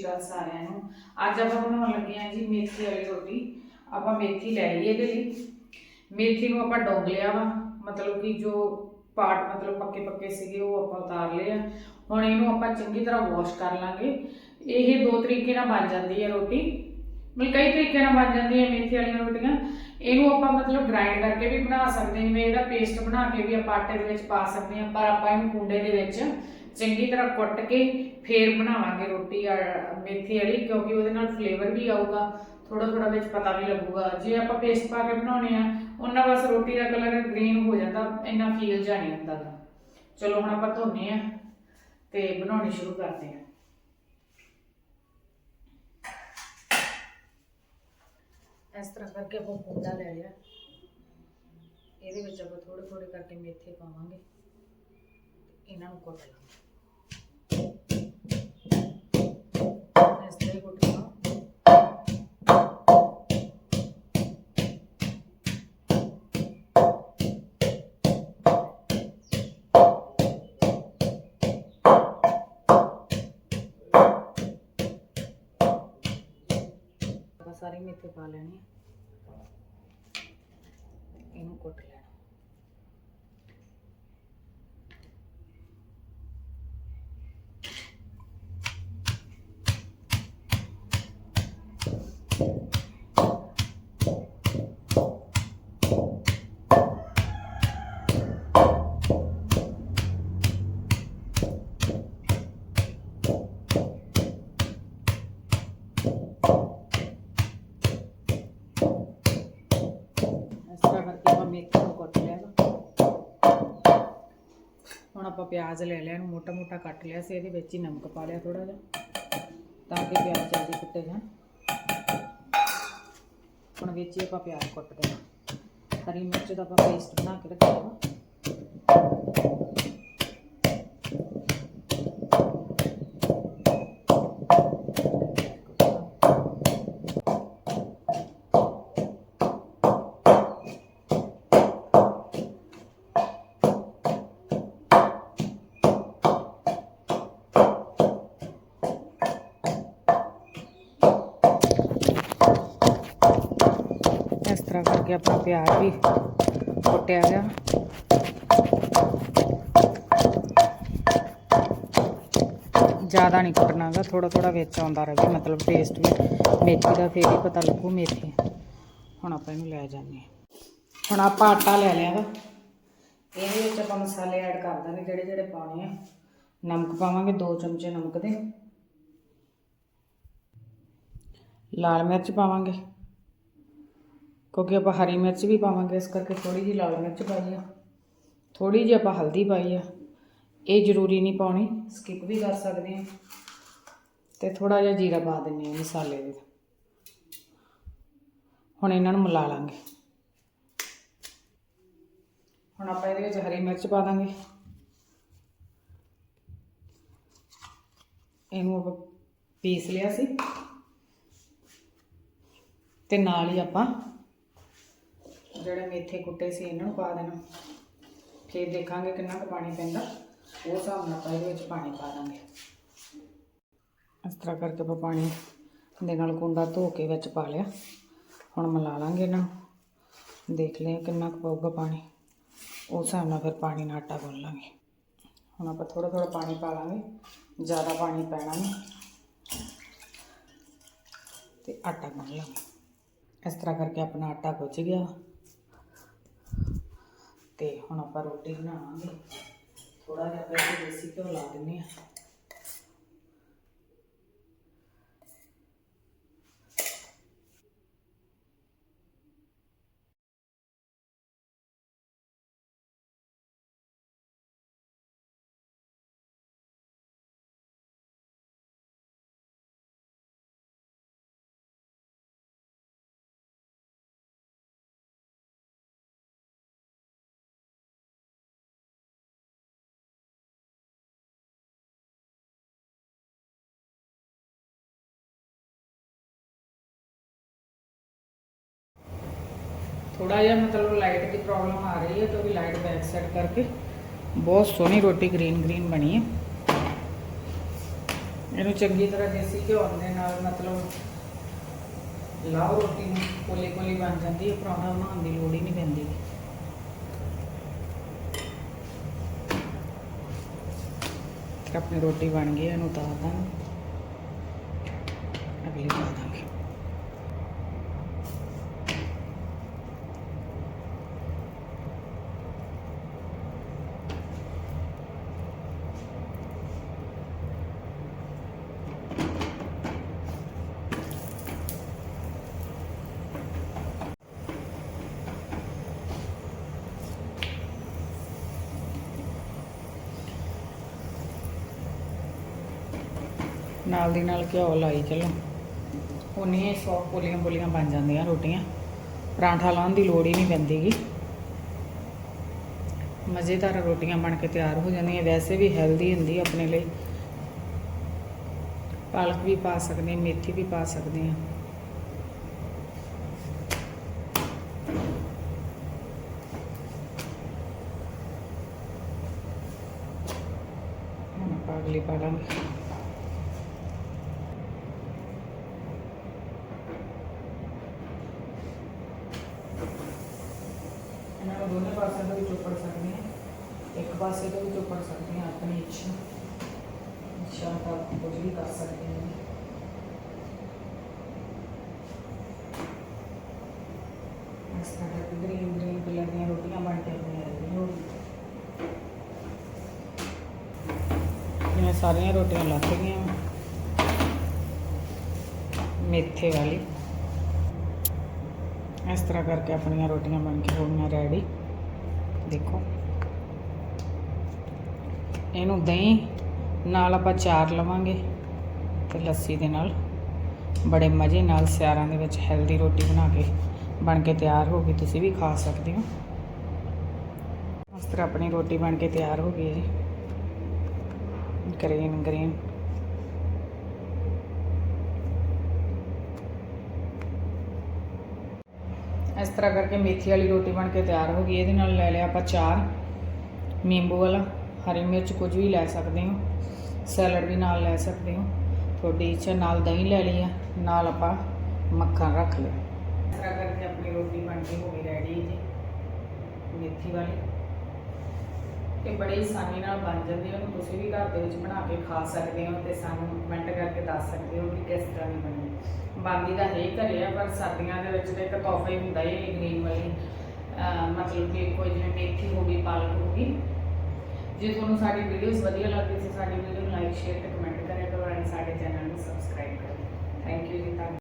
ਸ਼੍ਰੀ ਅਕਾਲ ਸਾਰਿਆਂ ਨੂੰ। ਅੱਜ ਆਪਾਂ ਬਣਾਉਣ ਲੱਗੇ ਹਾਂ ਜੀ ਮੇਥੀ ਵਾਲੀ ਰੋਟੀ। ਆਪਾਂ ਮੇਥੀ ਲੈ ਲਈ ਇਹਦੇ ਲਈ। ਮੇਥੀ ਨੂੰ ਆਪਾਂ ਡੋਬ ਲਿਆ ਵਾ। ਮਤਲਬ ਕਿ ਜੋ ਪਾਰਟ ਮਤਲਬ ਪੱਕੇ ਪੱਕੇ ਸੀਗੇ ਉਹ ਆਪਾਂ ਉਤਾਰ ਲਏ ਆ। ਹੁਣ ਇਹਨੂੰ ਆਪਾਂ ਚੰਗੀ ਤਰ੍ਹਾਂ ਵਾਸ਼ ਕਰ ਲਾਂਗੇ। ਇਹ ਦੋ ਤਰੀਕੇ ਨਾਲ ਬਣ ਜਾਂਦੀ ਹੈ ਰੋਟੀ। ਮਤਲਬ ਕਈ ਤਰੀਕੇ ਨਾਲ ਬਣ ਜਾਂਦੀ ਹੈ ਮੇਥੀ ਵਾਲੀਆਂ ਰੋਟੀਆਂ। ਇਹਨੂੰ ਆਪਾਂ ਮਤਲਬ ਗ੍ਰਾਈਂਡ ਕਰਕੇ ਵੀ ਬਣਾ ਸਕਦੇ ਜਿਵੇਂ ਇਹਦਾ ਪੇਸਟ ਬਣਾ ਕੇ ਵੀ ਆਪਾਂ ਆਟੇ ਦੇ ਵਿੱਚ ਪਾ ਸਕਦੇ ਹਾਂ। ਪਰ ਆਪਾਂ ਇਹਨੂੰ ਕੁੰਡੇ ਦੇ ਵਿੱਚ ਚੰਗੀ ਤਰ੍ਹਾਂ ਕੁੱਟ ਕੇ ਫੇਰ ਬਣਾਵਾਂਗੇ ਰੋਟੀ ਆ ਮੇਥੀ ਵਾਲੀ, ਕਿਉਂਕਿ ਉਹਦੇ ਨਾਲ ਫਲੇਵਰ ਵੀ ਆਊਗਾ ਥੋੜਾ ਥੋੜਾ ਵਿੱਚ ਪਤਾ ਵੀ ਲੱਗੂਗਾ। ਜੇ ਆਪਾਂ ਪੇਸਟ ਪਾ ਕੇ ਬਣਾਉਣੇ ਆ, ਉਹਨਾਂ ਬਸ ਰੋਟੀ ਦਾ ਕਲਰ ਗ੍ਰੀਨ ਹੋ ਜਾਂਦਾ, ਇੰਨਾ ਫੀਲ ਜਾ ਨਹੀਂ ਹੁੰਦਾ ਗਾ। ਚਲੋ ਹੁਣ ਆਪਾਂ ਧੋਨੇ ਆ ਤੇ ਬਣਾਉਣੀ ਸ਼ੁਰੂ ਕਰਦੇ ਆ। ਇਸ ਤਰ੍ਹਾਂ ਕਰਕੇ ਆਪਾਂ ਕੁੰਡਾ ਲੈ ਲਿਆ। ਇਹਦੇ ਵਿੱਚ ਆਪਾਂ ਥੋੜੇ ਥੋੜੇ ਕਰਕੇ ਮੇਥੇ ਪਾਵਾਂਗੇ। ਇਹਨਾਂ ਨੂੰ ਕੁੱਟ ਲਾਂਗੇ ਇਸ ਤਰ੍ਹਾਂ ਹੀ ਕੁੱਟ ਲਾਂਗੇ ਆਪਾਂ ਸਾਰੇ ਮੇਥੇ ਪਾ ਲੈਣੇ ਆ ਇਹਨੂੰ ਕੁੱਟ ਲੈਣਾ ਮੇਥੀ ਨੂੰ ਕੁੱਟ ਲਿਆ ਵਾ। ਹੁਣ ਆਪਾਂ ਪਿਆਜ਼ ਲੈ ਲਿਆ, ਇਹਨੂੰ ਮੋਟਾ ਮੋਟਾ ਕੱਟ ਲਿਆ ਸੀ, ਇਹਦੇ ਵਿੱਚ ਹੀ ਨਮਕ ਪਾ ਲਿਆ ਥੋੜਾ ਜਿਹਾ, ਤਾਂ ਕਿ ਪਿਆਜ਼ ਜਲਦੀ ਕੁੱਟੇ ਜਾਣ। ਹੁਣ ਵਿੱਚ ਹੀ ਆਪਾਂ ਪਿਆਜ਼ ਕੁੱਟ ਦੇਣਾ। ਹਰੀ ਮਿਰਚ ਦਾ ਆਪਾਂ ਪੇਸਟ ਬਣਾ ਕੇ ਰੱਖਿਆ ਵਾ। ਇਸ ਆਪਣਾ ਪਿਆਜ਼ ਵੀ, ਕੁੱਟਿਆ ਗਿਆ। ਜ਼ਿਆਦਾ ਨਹੀਂ ਕੁੱਟਣਾਗਾ ਥੋੜਾ ਥੋੜਾ ਵਿੱਚ ਆਉਂਦਾ ਰਹੇ, ਮਤਲਬ ਟੇਸਟ ਵੀ। ਮੇਥੀ ਦਾ ਫੇਰ ਹੀ ਪਤਾ ਲੱਗੂ ਮੇਥੀ। ਹੁਣ ਆਪਾਂ ਇਹਨੂੰ ਲੈ ਜਾਂਦੇ ਹੁਣ ਆਪਾਂ ਆਟਾ ਲੈ ਲਿਆ ਵਾ। ਇਹਦੇ ਵਿੱਚ ਆਪਾਂ ਮਸਾਲੇ ਐਡ ਕਰ ਦਾਂਗੇ, ਜਿਹੜੇ ਜਿਹੜੇ ਪਾਉਣੇ ਆ। ਨਮਕ ਪਾਵਾਂਗੇ 2 ਚਮਚੇ ਨਮਕ ਦੇ। ਲਾਲ ਮਿਰਚ ਪਾਵਾਂਗੇ। ਕਿਉਂਕਿ ਆਪਾਂ ਹਰੀ ਮਿਰਚ ਵੀ ਪਾਵਾਂਗੇ, ਇਸ ਕਰਕੇ ਥੋੜੀ ਜਿਹੀ ਲਾਲ ਮਿਰਚ ਪਾਈ ਆ। ਥੋੜੀ ਜਿਹੀ ਆਪਾਂ ਹਲਦੀ ਪਾਈ ਆ। ਇਹ ਜ਼ਰੂਰੀ ਨਹੀਂ ਪਾਉਣੀ ਸਕਿਪ ਵੀ ਕਰ ਸਕਦੇ ਆ। ਤੇ ਥੋੜਾ ਜਿਹਾ ਜੀਰਾ ਪਾ ਦਿੰਨੇ ਆ ਮਸਾਲੇ ਦੇ। ਹੁਣ ਇਹਨਾਂ ਨੂੰ ਮਿਲਾ ਲਾਂਗੇ। ਹੁਣ ਆਪਾਂ ਇਹਦੇ ਵਿੱਚ ਹਰੀ ਮਿਰਚ ਪਾ ਦਾਂਗੇ। ਇਹਨੂੰ ਆਪਾਂ ਪੀਸ ਲਿਆ ਸੀ। ਤੇ ਨਾਲ ਹੀ ਆਪਾਂ ਜਿਹੜੇ ਮੇਥੇ ਕੁੱਟੇ ਸੀ ਇਹਨਾਂ ਨੂੰ ਪਾ ਦੇਣਾ। ਫਿਰ ਦੇਖਾਂਗੇ ਕਿੰਨਾ ਕੁ ਪਾਣੀ ਪੈਂਦਾ। ਉਹ ਹਿਸਾਬ ਨਾਲ ਆਪਾਂ ਇਹਦੇ ਵਿੱਚ ਪਾਣੀ ਪਾ ਦਾਂਗੇ। ਇਸ ਤਰ੍ਹਾਂ ਕਰਕੇ ਆਪਾਂ ਪਾਣੀ ਦੇ ਨਾਲ ਕੁੰਡਾ ਧੋ ਕੇ ਵਿੱਚ ਪਾ ਲਿਆ। ਹੁਣ ਮਿਲਾ ਲਾਂਗੇ ਇਹਨਾਂ ਨੂੰ। ਦੇਖ ਲਿਆ ਕਿੰਨਾ ਕੁ ਪਊਗਾ ਪਾਣੀ। ਉਸ ਹਿਸਾਬ ਨਾਲ ਫਿਰ ਪਾਣੀ ਨਾਲ ਆਟਾ ਗੁੰਨ ਲਾਂਗੇ। ਹੁਣ ਆਪਾਂ ਥੋੜਾ ਥੋੜਾ ਪਾਣੀ ਪਾ ਲਾਂਗੇ। ਜ਼ਿਆਦਾ ਪਾਣੀ ਪੈਣਾ ਨਹੀਂ। ਤੇ ਆਟਾ ਗੁੰਨ ਲਾਂਗੇ। ਇਸ ਤਰ੍ਹਾਂ ਕਰਕੇ ਆਪਣਾ ਆਟਾ ਗੁੱਝ ਗਿਆ। ਤੇ ਹੁਣ ਆਪਾਂ ਰੋਟੀ ਬਣਾਵਾਂਗੇ। ਥੋੜਾ ਜਿਹਾ ਪਹਿਲੇ ਦੇਸੀ ਘਿਓ ਲਾ ਦਿੰਨੇ ਆ ਥੋੜਾ ਜਿਹਾ ਮਤਲਬ ਲਾਈਟ ਦੀ ਪ੍ਰੋਬਲਮ ਆ ਰਹੀ ਹੈ ਤਾਂ ਵੀ ਲਾਈਟ ਬੈਕ ਸਾਈਡ ਕਰਕੇ। ਬਹੁਤ ਸੋਹਣੀ ਰੋਟੀ ਗ੍ਰੀਨ ਗ੍ਰੀਨ ਬਣੀ ਹੈ। ਇਹਨੂੰ ਚੰਗੀ ਤਰ੍ਹਾਂ ਦੇਸੀ ਘਿਓ ਦੇ ਨਾਲ ਮਤਲਬ ਲਾਓ ਰੋਟੀ ਨੂੰ, ਕੋਲੀ ਕੋਲੀ ਬਣ ਜਾਂਦੀ ਹੈ, ਪਰੌਂਠਾ ਬਣਾਉਣ ਦੀ ਲੋੜ ਹੀ ਨਹੀਂ ਪੈਂਦੀ। ਆਪਣੀ ਰੋਟੀ ਬਣ ਗਈ ਇਹਨੂੰ ਉਤਾਰ ਦਾਂਗੇ। ਅਗਲੀ ਪਾ ਦਾਂਗੇ। ਨਾਲ ਦੀ ਨਾਲ ਘਿਓ ਲਾਈ ਚਲੋ। ਉਨੀਆਂ ਸੌ ਪੋਲੀਆਂ ਪੋਲੀਆਂ ਬਣ ਜਾਂਦੀਆਂ ਰੋਟੀਆਂ। ਪਰਾਂਠਾ ਲਾਉਣ ਦੀ ਲੋੜ ਹੀ ਨਹੀਂ ਪੈਂਦੀਗੀ। ਮਜ਼ੇਦਾਰ ਰੋਟੀਆਂ ਬਣ ਕੇ ਤਿਆਰ ਹੋ ਜਾਂਦੀਆਂ। ਵੈਸੇ ਵੀ ਹੈਲਦੀ ਹੁੰਦੀ ਆਪਣੇ ਲਈ। ਪਾਲਕ ਵੀ ਪਾ ਸਕਦੇ, ਮੇਥੀ ਵੀ ਪਾ ਸਕਦੇ ਹਾਂ ਹੁਣ ਅਗਲੀ ਪਾ ਲਾਂਗੇ। ਦੋਨੇ ਪਾਸਿਆਂ ਤੋਂ ਵੀ ਚੋਪੜ ਸਕਦੇ ਹਾਂ ਇੱਕ ਪਾਸੇ ਤੋਂ ਵੀ ਚੋਪੜ ਸਕਦੇ ਹਾਂ ਆਪਣੀ ਇੱਛਾ ਇੱਛਾ ਦਾ ਕੁਝ ਵੀ ਕਰ ਸਕਦੇ ਹਾਂ ਇਸ ਤਰ੍ਹਾਂ ਦੇ ਗ੍ਰੀਨ ਗ੍ਰੀਨ ਕਲਰ ਦੀਆਂ ਰੋਟੀਆਂ ਬਣ ਕੇ ਬਣੀਆਂ ਰਹਿੰਦੀਆਂ ਇਹ ਸਾਰੀਆਂ ਰੋਟੀਆਂ ਲੱਗ ਗਈਆਂ ਮੇਥੇ ਵਾਲੀ ਇਸ ਤਰ੍ਹਾਂ ਕਰਕੇ ਆਪਣੀਆਂ ਰੋਟੀਆਂ ਬਣ ਕੇ ਹੋ ਗਈਆਂ ਰੈਡੀ ਦੇਖੋ। ਇਹਨੂੰ ਦਹੀਂ ਨਾਲ ਆਪਾਂ ਚਾਰ ਲਵਾਂਗੇ ਤੇ ਲੱਸੀ ਦੇ ਨਾਲ। ਬੜੇ ਮਜ਼ੇ ਨਾਲ ਸਿਆਰਾਂ ਦੇ ਵਿੱਚ ਹੈਲਦੀ ਰੋਟੀ ਬਣਾ ਕੇ ਬਣ ਕੇ ਤਿਆਰ ਹੋ ਗਈ। ਤੁਸੀਂ ਵੀ ਖਾ ਸਕਦੇ ਹੋ। ਇਸ ਤਰ੍ਹਾਂ ਆਪਣੀ ਰੋਟੀ ਬਣ ਕੇ ਤਿਆਰ ਹੋ ਗਈ ਜੀ। ਗ੍ਰੀਨ ਗ੍ਰੀਨ ਇਸ ਤਰ੍ਹਾਂ ਕਰਕੇ ਮੇਥੀ ਵਾਲੀ ਰੋਟੀ ਬਣ ਕੇ ਤਿਆਰ ਹੋ ਗਈ। ਇਹਦੇ ਨਾਲ ਲੈ ਲਿਆ ਆਪਾਂ ਚਾਰ। ਨਿੰਬੂ ਵਾਲਾ, ਹਰੀ ਮਿਰਚ ਕੁਝ ਵੀ ਲੈ ਸਕਦੇ ਹੋ। ਸੈਲਡ ਵੀ ਨਾਲ ਲੈ ਸਕਦੇ ਹੋ। ਤੁਹਾਡੀ ਇੱਛਾ ਨਾਲ ਦਹੀਂ ਲੈ ਲਈ ਆ, ਨਾਲ ਆਪਾਂ ਮੱਖਣ ਰੱਖ ਲਿਆ। ਇਸ ਤਰ੍ਹਾਂ ਕਰਕੇ ਆਪਣੀ ਰੋਟੀ ਬਣ ਕੇ ਹੋ ਗਈ ਰੈਡੀ ਜੀ। ਮੇਥੀ ਵਾਲੀ। ਇਹ ਬੜੀ ਆਸਾਨੀ ਨਾਲ ਬਣ ਜਾਂਦੀ ਹੈ। ਉਹਨੂੰ ਤੁਸੀਂ ਵੀ ਘਰ ਦੇ ਵਿੱਚ ਬਣਾ ਕੇ ਖਾ ਸਕਦੇ ਹੋ ਤੇ ਸਾਨੂੰ ਕਮੈਂਟ ਕਰਕੇ ਦੱਸ ਸਕਦੇ ਹੋ ਕਿ ਕਿਸ ਤਰ੍ਹਾਂ ਦੀ ਬਣੀ ਬਣਦੀ ਤਾਂ ਹੈ ਹੀ ਘਰੇ ਆ, ਪਰ ਸਰਦੀਆਂ ਦੇ ਵਿੱਚ ਤਾਂ ਇੱਕ ਤੋਹਫਾ ਹੀ ਹੁੰਦਾ ਹੈ ਗ੍ਰੀਨ ਵਾਲੀ ਮਤਲਬ ਕਿ ਕੋਈ ਜਿਵੇਂ ਮੇਥੀ ਹੋ ਗਈ, ਪਾਲਕ ਹੋ ਗਈ। ਜੇ ਤੁਹਾਨੂੰ ਸਾਡੀ ਵੀਡੀਓਜ਼ ਵਧੀਆ ਲੱਗਦੀ ਸੀ, ਸਾਡੀ ਵੀਡੀਓ ਨੂੰ ਲਾਈਕ ਸ਼ੇਅਰ ਤੇ ਕਮੈਂਟ ਕਰਿਆ ਕਰੋ ਐਂਡ ਸਾਡੇ ਚੈਨਲ ਨੂੰ ਸਬਸਕ੍ਰਾਈਬ ਕਰੋ ਥੈਂਕ ਯੂ ਜੀ, ਧੰਨਵਾਦ।